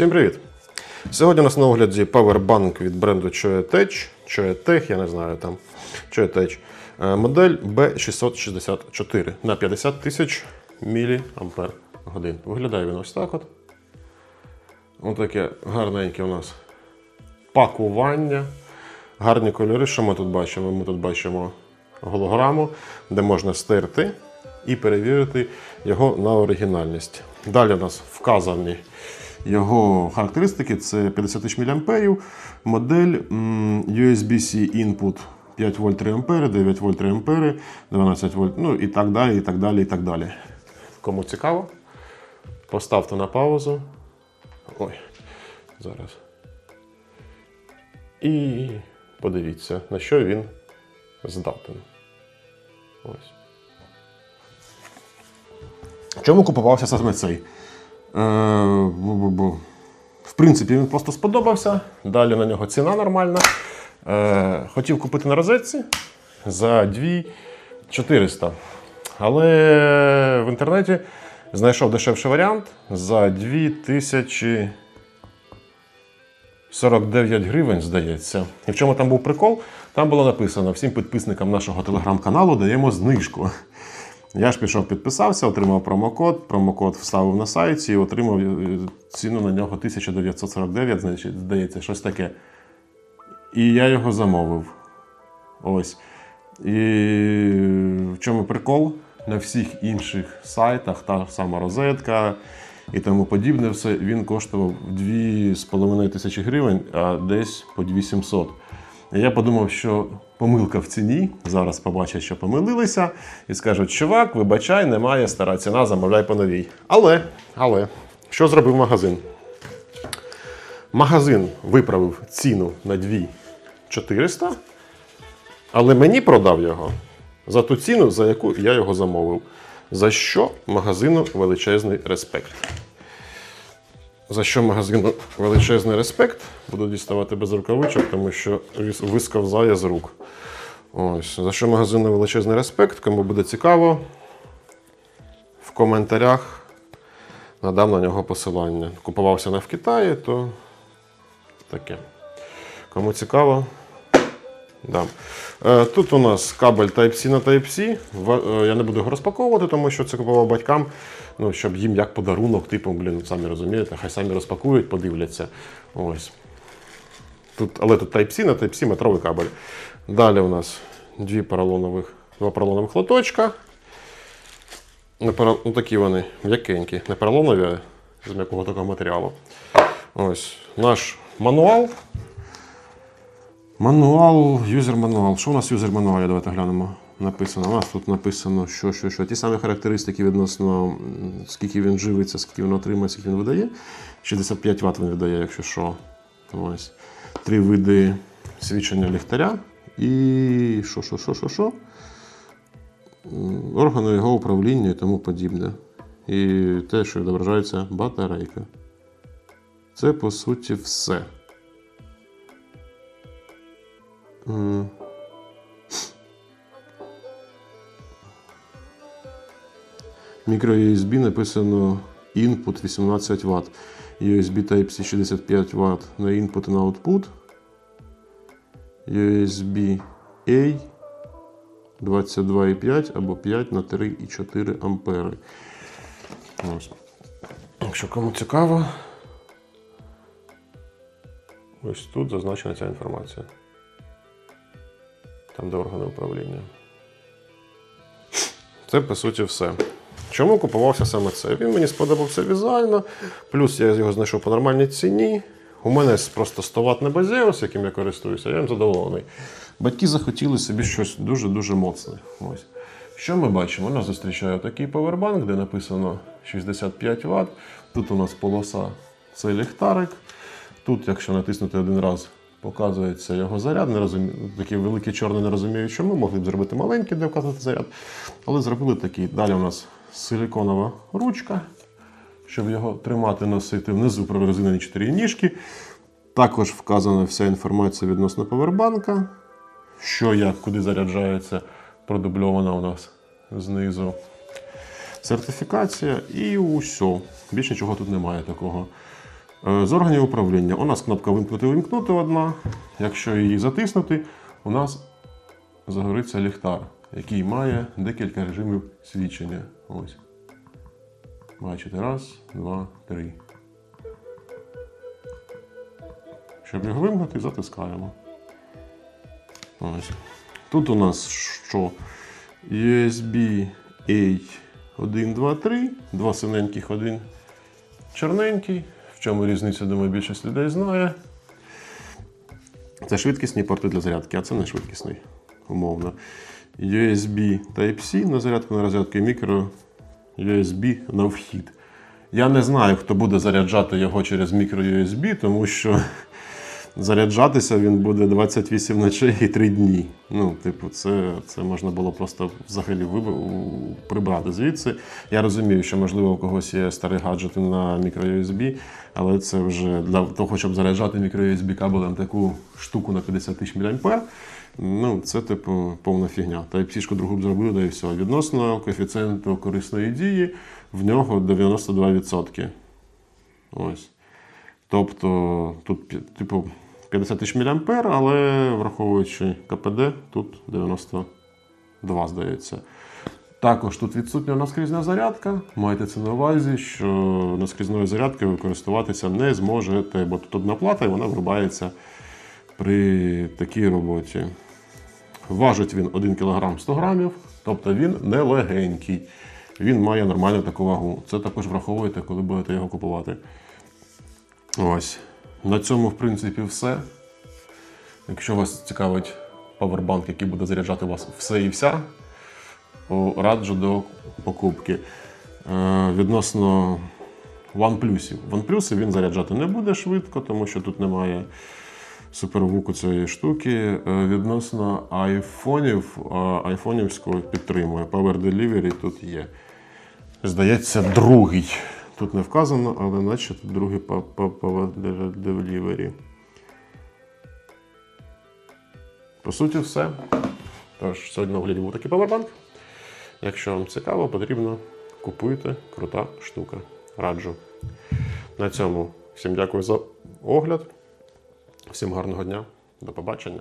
Всім привіт! Сьогодні у нас на огляді Powerbank від бренду Choetech, Choetech, я не знаю там, Choetech. Е, Модель B664 на 50 тисяч мАч. Виглядає він ось так от. Ось таке гарненьке у нас пакування. Гарні кольори. Що ми тут бачимо? Ми тут бачимо голограму, де можна стерти і перевірити його на оригінальність. Далі у нас вказані його характеристики: це 50 тисяч мА, модель USB-C input 5 вольт 3 А, 9 вольт 3 А, 12 вольт, ну і так далі, і так далі, і так далі. Кому цікаво, поставте на паузу. Ой, зараз. І подивіться, на що він здатен. Ось. Чому купувався саме цей? Е. В принципі, він просто сподобався. Далі на нього ціна нормальна. Е, хотів купити на розетці за 2400. Але в інтернеті знайшов дешевший варіант за 2000. 49 гривень, здається. І в чому там був прикол? Там було написано: всім підписникам нашого телеграм-каналу даємо знижку. Я ж пішов, підписався, отримав промокод. Промокод вставив на сайті і отримав е, ціну на нього 1949, значить, здається, щось таке. І я його замовив. Ось. І в чому прикол? На всіх інших сайтах, та сама розетка і тому подібне, все, він коштував 2,5 тисячі гривень, а десь по 2700. І я подумав, що помилка в ціні. Зараз побачать, що помилилися, і скажуть, чувак, вибачай, немає стара ціна, замовляй по новій. Але, але, що зробив магазин? Магазин виправив ціну на 2400, але мені продав його за ту ціну, за яку я його замовив. За що магазину величезний респект. За що магазину величезний респект. Буду діставати без рукавичок, тому що вис- висковзає з рук. Ось. За що магазину величезний респект. Кому буде цікаво, в коментарях надам на нього посилання. Купувався не в Китаї, то таке. Кому цікаво, дам. Е, Тут у нас кабель Type-C на Type-C. Е, Я не буду його розпаковувати, тому що це купував батькам, ну, щоб їм як подарунок, типу, блін, самі розумієте, хай самі розпакують, подивляться. Ось. Тут, але тут Type-C на Type-C метровий кабель. Далі у нас дві поролонових, два поролонових лоточка. Не Ну, такі вони м'якенькі, не поролонові, а з м'якого такого матеріалу. Ось наш мануал. Мануал, юзер мануал. Що у нас юзер мануалі? Давайте глянемо. Написано. У нас тут написано, що, що, що. Ті самі характеристики відносно скільки він живиться, скільки він отримує, скільки він видає. 65 Вт він видає, якщо що. Ось. Три види свідчення ліхтаря. І що, що, що, що, що? Органи його управління і тому подібне. І те, що відображається батарейка. Це по суті все. Мікро USB написано input 18 Вт. USB Type-C 65 Вт на input і на output. USB A 22,5 або 5 на 3,4 ампери. Ось. Якщо кому цікаво, ось тут зазначена ця інформація. Там, де органи управління. Це по суті все. Чому купувався саме це? Він мені сподобався візуально, плюс я його знайшов по нормальній ціні. У мене просто 100 Вт Небезеус, яким я користуюся, я їм задоволений. Батьки захотіли собі щось дуже-дуже моцне. Ось. Що ми бачимо? Нас зустрічає такий повербанк, де написано 65 Вт. Тут у нас полоса це ліхтарик. Тут, якщо натиснути один раз, показується його заряд. Не розумію, такий великий чорний не розумію, чому. Могли б зробити маленький, де вказати заряд. Але зробили такий. Далі у нас силиконова ручка, щоб його тримати, носити. Внизу прорезинені чотири ніжки. Також вказана вся інформація відносно повербанка. Що як, куди заряджається, продубльована у нас знизу. Сертифікація і усе. Більше нічого тут немає такого З органів управління у нас кнопка вимкнути вимкнути одна. Якщо її затиснути, у нас загориться ліхтар, який має декілька режимів свідчення. Ось. Бачите, раз, два, три. Щоб його вимкнути, затискаємо. Ось. Тут у нас що? USB A 1, 2, 3, два синеньких, один чорненький. В чому різниця, думаю, більшість людей знає. Це швидкісні порти для зарядки, а це не швидкісний, умовно. USB Type-C на зарядку на розрядку і мікро USB на вхід. Я не знаю, хто буде заряджати його через мікро USB, тому що заряджатися він буде 28 ночей і 3 дні. Ну, типу, це, це можна було просто взагалі прибрати звідси. Я розумію, що можливо у когось є старі гаджети на мікро USB, але це вже для того, щоб заряджати мікро USB кабелем таку штуку на 50 тисяч мА. Ну, це типу повна фігня. Type-C другу б зробили, да і все. Відносно коефіцієнту корисної дії, в нього 92%. Ось. Тобто тут типу 50 тисяч мА, але враховуючи КПД, тут 92, здається. Також тут відсутня наскрізна зарядка. Майте це на увазі, що наскрізною зарядкою ви користуватися не зможете, бо тут одна плата і вона врубається при такій роботі. Важить він 1 кг 100 грамів, тобто він не легенький. Він має нормальну таку вагу. Це також враховуйте, коли будете його купувати. Ось. На цьому, в принципі, все. Якщо вас цікавить павербанк, який буде заряджати вас все і вся, раджу до покупки. Е, відносно OnePlus. OnePlus він заряджати не буде швидко, тому що тут немає суперзвуку цієї штуки. Е, відносно айфонів, е, айфонівського підтримує. Power Delivery тут є. Здається, другий. Тут не вказано, але наче тут другий Power Delivery. По суті, все. Тож, сьогодні на огляді був такий павербанк. Якщо вам цікаво, потрібно купуйте. Крута штука. Раджу. На цьому всім дякую за огляд. Всім гарного дня. До побачення.